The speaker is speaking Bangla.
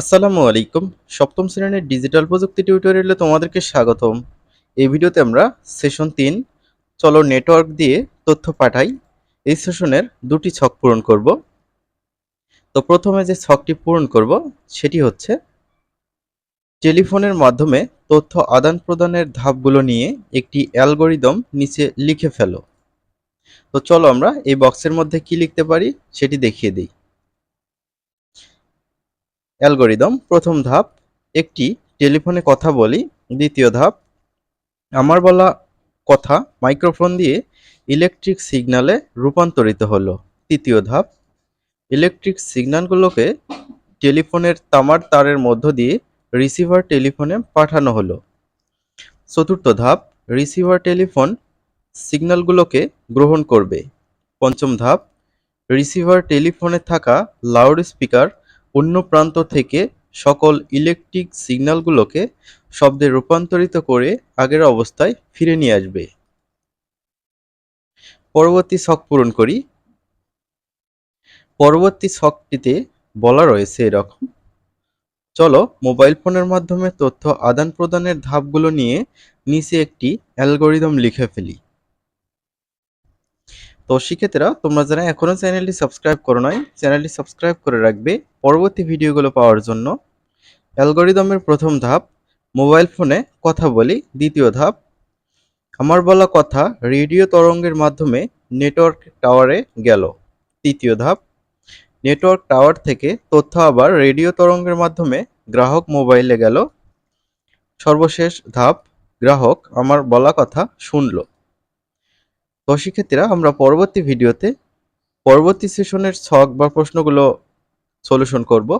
আসসালামু আলাইকুম। সপ্তম শ্রেণির ডিজিটাল প্রযুক্তি টিউটোরিয়ালে তোমাদেরকে স্বাগতম। এই ভিডিওতে আমরা সেশন তিন, চলো নেটওয়ার্ক দিয়ে তথ্য পাঠাই। এই সেশনের দুটি ছক পূরণ করব। তো প্রথমে যে ছকটি পূরণ করব, সেটি হচ্ছে টেলিফোনের মাধ্যমে তথ্য আদান প্রদানের ধাপগুলো নিয়ে একটি অ্যালগোরিদম নিচে লিখে ফেলো। তো চলো আমরা এই বক্সের মধ্যে কি লিখতে পারি, সেটি দেখিয়ে দিই। অ্যালগোরিদম, প্রথম ধাপ, একটি টেলিফোনে কথা বলি, দ্বিতীয় ধাপ, আমার বলা কথা মাইক্রোফোন দিয়ে ইলেকট্রিক সিগন্যালে রূপান্তরিত হলো। তৃতীয় ধাপ, ইলেকট্রিক সিগন্যালগুলোকে টেলিফোনের তামার তারের মধ্য দিয়ে রিসিভার টেলিফোনে পাঠানো হলো। চতুর্থ ধাপ, রিসিভার টেলিফোন সিগন্যালগুলোকে গ্রহণ করবে। পঞ্চম ধাপ, রিসিভার টেলিফোনে থাকা লাউড স্পিকার অন্য প্রান্ত থেকে সকল ইলেকট্রিক সিগন্যালগুলোকে শব্দে রূপান্তরিত করে আগের অবস্থায় ফিরে নিয়ে আসবে। পরবর্তী ছক পূরণ করি। পরবর্তী ছকটিতে বলা রয়েছে এরকম। চলো মোবাইল ফোনের মাধ্যমে তথ্য আদান প্রদানের ধাপগুলো নিয়ে নিচে একটি অ্যালগোরিদম লিখে ফেলি। তো শিক্ষার্থীরা, তোমরা যারা এখনও চ্যানেলটি সাবস্ক্রাইব করো নাই, চ্যানেলটি সাবস্ক্রাইব করে রাখবে পরবর্তী ভিডিওগুলো পাওয়ার জন্য। অ্যালগোরিদমের প্রথম ধাপ, মোবাইল ফোনে কথা বলি, দ্বিতীয় ধাপ, আমার বলা কথা রেডিও তরঙ্গের মাধ্যমে নেটওয়ার্ক টাওয়ারে গেল। তৃতীয় ধাপ, নেটওয়ার্ক টাওয়ার থেকে তথ্য আবার রেডিও তরঙ্গের মাধ্যমে গ্রাহক মোবাইলে গেল। সর্বশেষ ধাপ, গ্রাহক আমার বলা কথা শুনলো। তো শিক্ষার্থীরা আমরা পরবর্তী ভিডিওতে পরবর্তী সেশনের ছক বা প্রশ্নগুলো সলিউশন করব।